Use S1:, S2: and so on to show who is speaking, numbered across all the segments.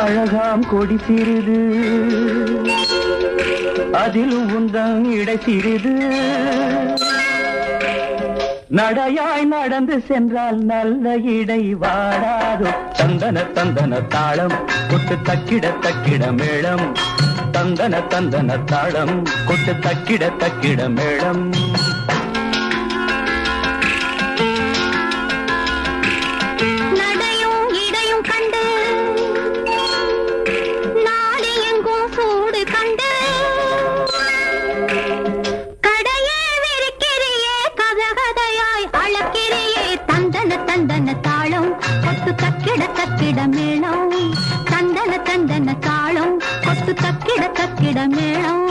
S1: அழகாம் கொடி சிறிது. அதிலும் உந்தம் இடை சிறிது. நடையாய் நடந்து சென்றால் நல்ல இடை வாடாதோ. தந்தன தந்தன தாளம் கொட்டு தக்கிட தக்கிட மேளம். தந்தன தந்தன தாளம் கொட்டு தக்கிட தக்கிட மேளம்.
S2: தக்கிட மேளம் தந்தன தந்தன தாளம். கொத்து தக்கிட தக்கிட மேளம்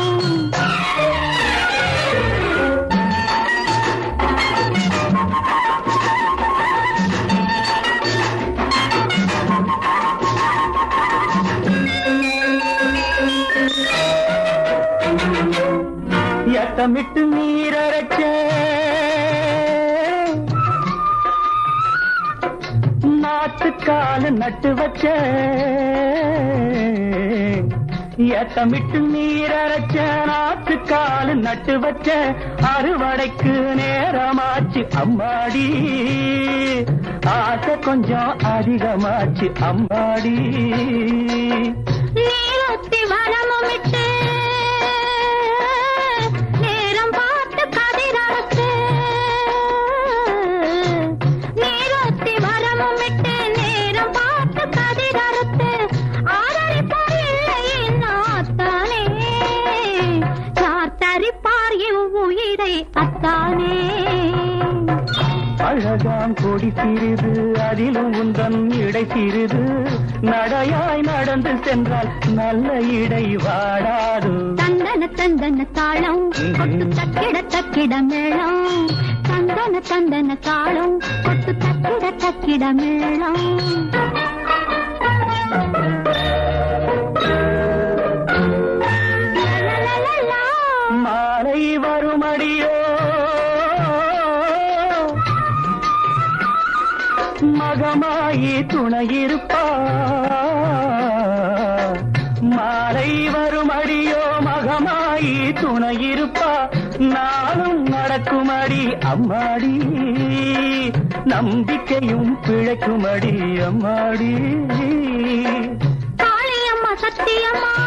S1: எட்டமிட்டு நீரரைச்ச நாட்டுக்கால நட்டு வச்ச ஏத்தமிட்டு நீர் அரைச்ச நீரரைச்ச நாட்டுக்கால நட்டு வச்ச அறுவடைக்கு நேரமாச்சு அம்மாடி. ஆசை கொஞ்சம் அதிகமாச்சு அம்மாடி.
S2: நீ ஒத்தி வர இவ்வுயிரை அத்தானே
S1: அழகாம் கொடி சிறிது அதிலும் உந்தன் இடை சிறிது. நடையாய் நடந்து சென்றால் நல்ல இடை வாடாது.
S2: தந்தன தந்தன தாளம் கொட்டு தக்கிட தக்கிட மேளம். தந்தன தந்தன தாளம் கொட்டு தக்கிட தக்கிட மேளம்.
S1: மகமாயி துணையிருப்பா. மாலை வரும் அடியோ மகமாயி துணையிருப்பா. நானும் நடக்குமடி அம்மாடி. நம்பிக்கையும் பிழைக்குமடி அம்மாடி.
S2: காளியம்மா சத்தியம்மா.